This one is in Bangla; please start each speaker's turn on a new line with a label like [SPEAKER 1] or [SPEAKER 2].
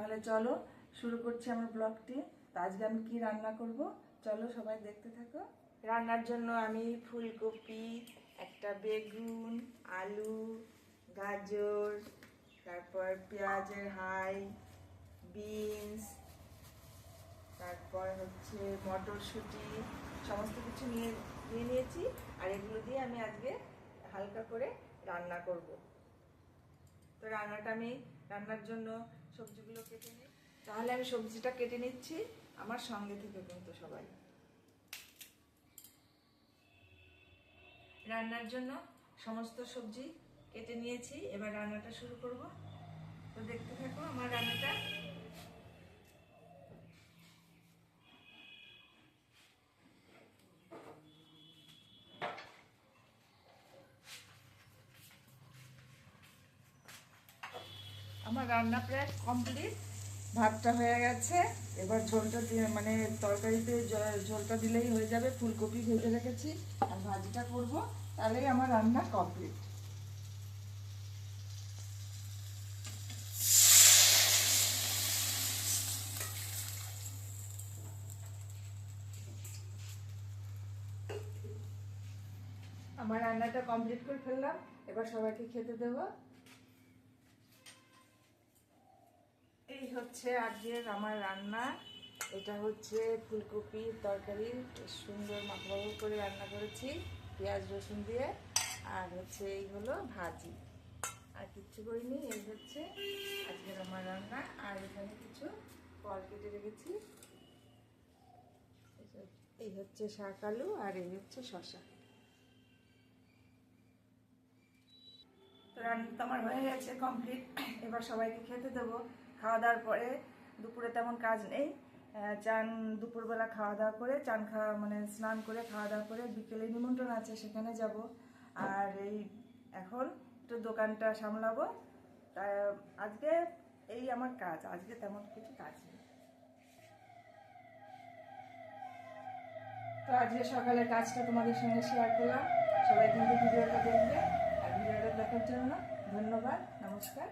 [SPEAKER 1] তাহলে চলো, শুরু করছি আমার ব্লগটি। তো আজকে আমি কি রান্না করব? চলো সবাই দেখতে থাকো। রান্নার জন্য আমি ফুলকপি, একটা বেগুন, আলু, গাজর, তারপর পেঁয়াজের হাই বিনস, তারপর হচ্ছে মটরশুঁটি, সমস্ত কিছু নিয়ে নিয়ে নিয়েছি। আর এগুলো দিয়ে আমি আজকে হালকা করে রান্না করব। তো রান্নাটা আমি, রান্নার জন্য সবজিগুলো কেটে নিই। তাহলে আমি সবজিটা কেটে নিচ্ছি, আমার সঙ্গে থেকে কিন্তু সবাই। রান্নার জন্য সমস্ত সবজি কেটে নিয়েছি, এবার রান্নাটা শুরু করব। তো দেখতে থাকো, আমার রান্নাটা আমার রান্না প্রায় কমপ্লিট ভাতটা হয়ে গেছে। এবার ঝোলটা মানে তরকারিতে ঝোলটা দিলেই হয়ে যাবে। ফুলকপি ভেজে রেখেছি আর ভাজিটা করব। তাহলেই আমার রান্না কমপ্লিট আমার রান্নাটা কমপ্লিট করে ফেললাম। এবার সবাইকে খেতে দেবো। হচ্ছে আজকের আমার রান্না। এটা হচ্ছে ফুলকপির তরকারি সুন্দর মাখাবো করে রান্না করেছি, পেঁয়াজ, রসুন দিয়ে, আর হচ্ছে এই হলো ভাজি। আর কিচ্ছু করিনি, এই হচ্ছে আজকের আমার রান্না। আর এখানে কিছু ফল কেটে রেখেছি। এই হচ্ছে শাক আলু, আর এই হচ্ছে শশা রান্না তো আমার হয়ে গেছে কমপ্লিট। এবার সবাইকে খেতে দেবো। খাওয়া দাওয়ার পরে দুপুরে তেমন কাজ নেই। চান দুপুরবেলা খাওয়া দাওয়া করে, চান খাওয়া মানে স্নান করে খাওয়া দাওয়া করে বিকেলে নিমন্ত্রণ আছে, সেখানে যাব। আর এই এখন একটু দোকানটা সামলাবো। তাই আজকে এই আমার কাজ, আজকে তেমন কিছু কাজ নেই। তো আজকে সকালের কাজটা তোমাদের সঙ্গে শেয়ার করলাম। সবাই কিন্তু ভিডিওটা দেখবে। আর ভিডিওটা দেখার জন্য ধন্যবাদ, নমস্কার।